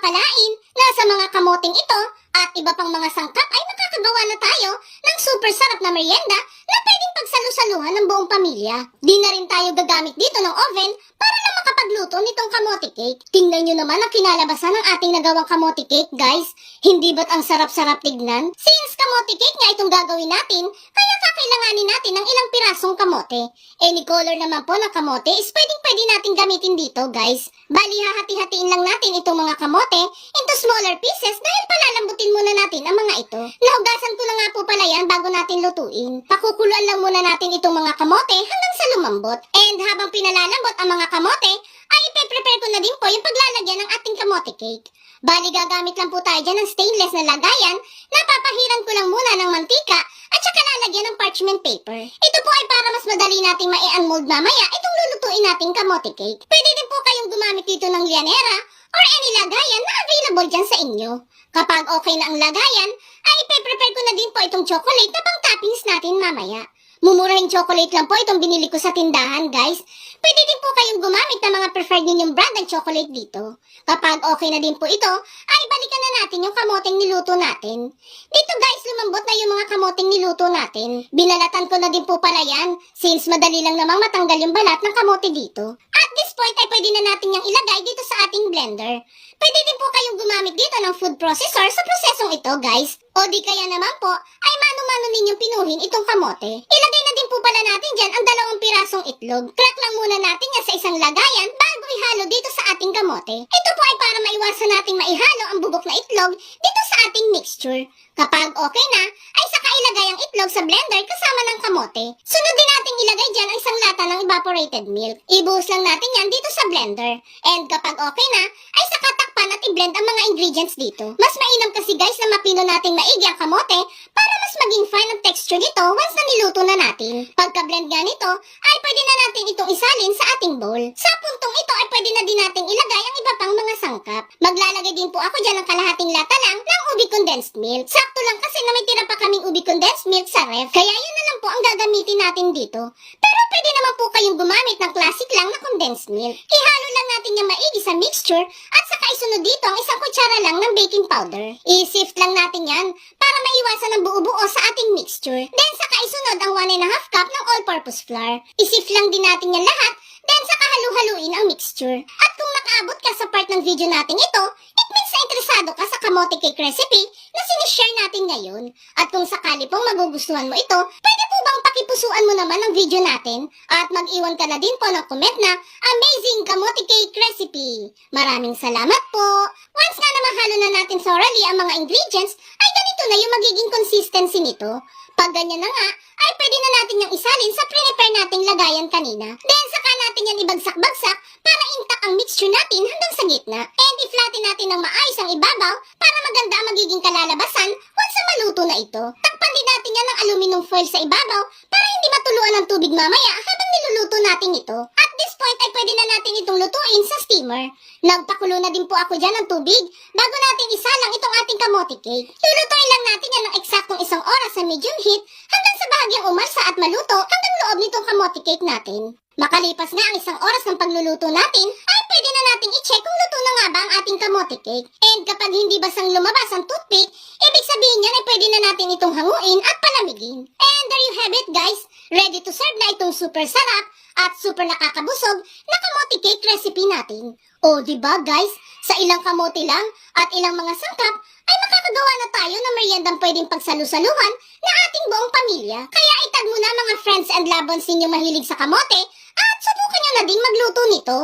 akalain na sa mga kamoting ito at iba pang mga sangkap ay makakagawa na tayo ng super sarap na merienda na pwedeng pagsalusaluhan ng buong pamilya. Di na rin tayo gagamit dito ng oven para na makapagluto nitong kamote cake. Tingnan nyo naman ang kinalabasan ng ating nagawang kamote cake, guys. Hindi ba't ang sarap-sarap tignan? Since kamote cake nga itong gagawin natin, kaya kakailanganin natin ng ilang pirasong kamote. Any color naman po ng kamote is pwedeng pwede natin gamitin dito, guys. Bali, hahati-hatiin lang natin itong mga kamote into smaller pieces dahil palalambutin muna natin ang mga ito. Nahugasan ko na nga po pala yan bago natin lutuin. Pakukuluan lang muna natin itong mga kamote hanggang sa lumambot. And habang pinalalambot ang mga kamote, ay ipe-prepare ko na din po yung paglalagyan ng ating kamote cake. Bali, gagamit lang po tayo dyan ng stainless na lagayan na papahiran ko lang muna ng mantika at saka lalagyan ng parchment paper. Ito po ay para mas madali nating ma-unmold mamaya itong lulutuin nating kamote cake. Pwede din po kayong gumamit dito ng lianera or any lagayan na available dyan sa inyo. Kapag okay na ang lagayan, ay ipe-prepare ko na din po itong chocolate na pang toppings natin mamaya. Mumurahing chocolate lang po itong binili ko sa tindahan, guys. Pwede din po kayong gumamit ng mga preferred ninyong brand ng chocolate dito. Kapag okay na din po ito, ay balikan na natin yung kamoteng niluto natin. Dito guys, lumambot na yung mga kamoteng niluto natin. Binalatan ko na din po pala yan, since madali lang namang matanggal yung balat ng kamote dito. At this point ay pwede na natin yung ilagay dito sa ating blender. Pwede din po kayong gumamit dito ng food processor sa prosesong ito, guys. O di kaya naman po, ay mano-mano ninyong pinuhin itong kamote. Ilagay na din po pala natin dyan ang dalawang pirasong itlog. Crack lang muna natin yan sa isang lagayan bago ihalo dito sa ating kamote. Ito po ay para maiwasan nating maihalo ang bubok na itlog dito sa ating mixture. Kapag okay na, ay saka ilagay ang itlog sa blender kasama ng kamote. Sunod din nating ilagay dyan ang isang evaporated milk. Ibuhos lang natin yan dito sa blender. And kapag okay na, ay saka takpan at i-blend ang mga ingredients dito. Mas mainam kasi guys na mapino nating maigi ang kamote para mas maging fine ang texture nito once na niluto na natin. Pagka-blend nga nito, ay pwede na natin itong isalin sa ating bowl. Sa puntong pwede na din nating ilagay ang iba pang mga sangkap. Maglalagay din po ako dyan ng kalahating lata lang ng ubi condensed milk. Sakto lang kasi na may tira pa kaming ubi condensed milk sa ref. Kaya yun na lang po ang gagamitin natin dito. Pero pwede naman po kayong gumamit ng classic lang na condensed milk. Ihalo lang natin yung maigi sa mixture at saka isunod dito ang isang kutsara lang ng baking powder. I-sift lang natin yan para maiwasan ang buo-buo sa ating mixture. Then saka isunod ang 1 and a half cup ng all-purpose flour. I-sift lang din natin yan lahat Then saka halu-haluin ang mixture. At kung nakaabot ka sa part ng video natin ito, it means na interesado ka sa kamote cake recipe na sinishare natin ngayon. At kung sakali pong magugustuhan mo ito, pwede po bang pakipusuan mo naman ang video natin at mag-iwan ka na din po ng comment na Amazing Kamote Cake Recipe. Maraming salamat po. Once na mahalo na natin thoroughly ang mga ingredients, ganito na yung magiging consistency nito. Pag ganyan na nga, ay pwede na natin yung isalin sa prepare nating lagayan kanina. Then saka natin yan ibagsak-bagsak para intact ang mixture natin hanggang sa gitna. And i-flatten natin ng maayos ang ibabaw para maganda ang magiging kalalabasan once na maluto na ito. Takpan din natin yan ng aluminum foil sa ibabaw para hindi matuluan ng tubig mamaya habang niluluto natin ito. At this point ay pwede na natin itong lutuin sa steamer. Nagpakulo na din po ako dyan ng tubig bago natin isalang itong ating kamote cake. Lulutuin lang natin yan ng eksaktong isang oras sa medium heat hanggang sa bahagyang umarsa at maluto hanggang loob nitong kamote cake natin. Makalipas nga ang isang oras ng pagluluto natin, ay pwede na nating i-check kung luto na nga ba ang ating kamote cake. And kapag hindi basang lumabas ang toothpick, ibig sabihin niyan ay pwede na natin itong hanguin at palamigin. And there you have it guys! Ready to serve na itong super sarap at super nakakabusog na kamote cake recipe natin. O, di ba guys? Sa ilang kamote lang at ilang mga sangkap ay makakagawa na tayo ng meriendang pwedeng pagsalusaluhan na ating buong pamilya. Kaya itag mo na mga friends and loved ones ninyo mahilig sa kamote at subukan nyo na ding magluto nito.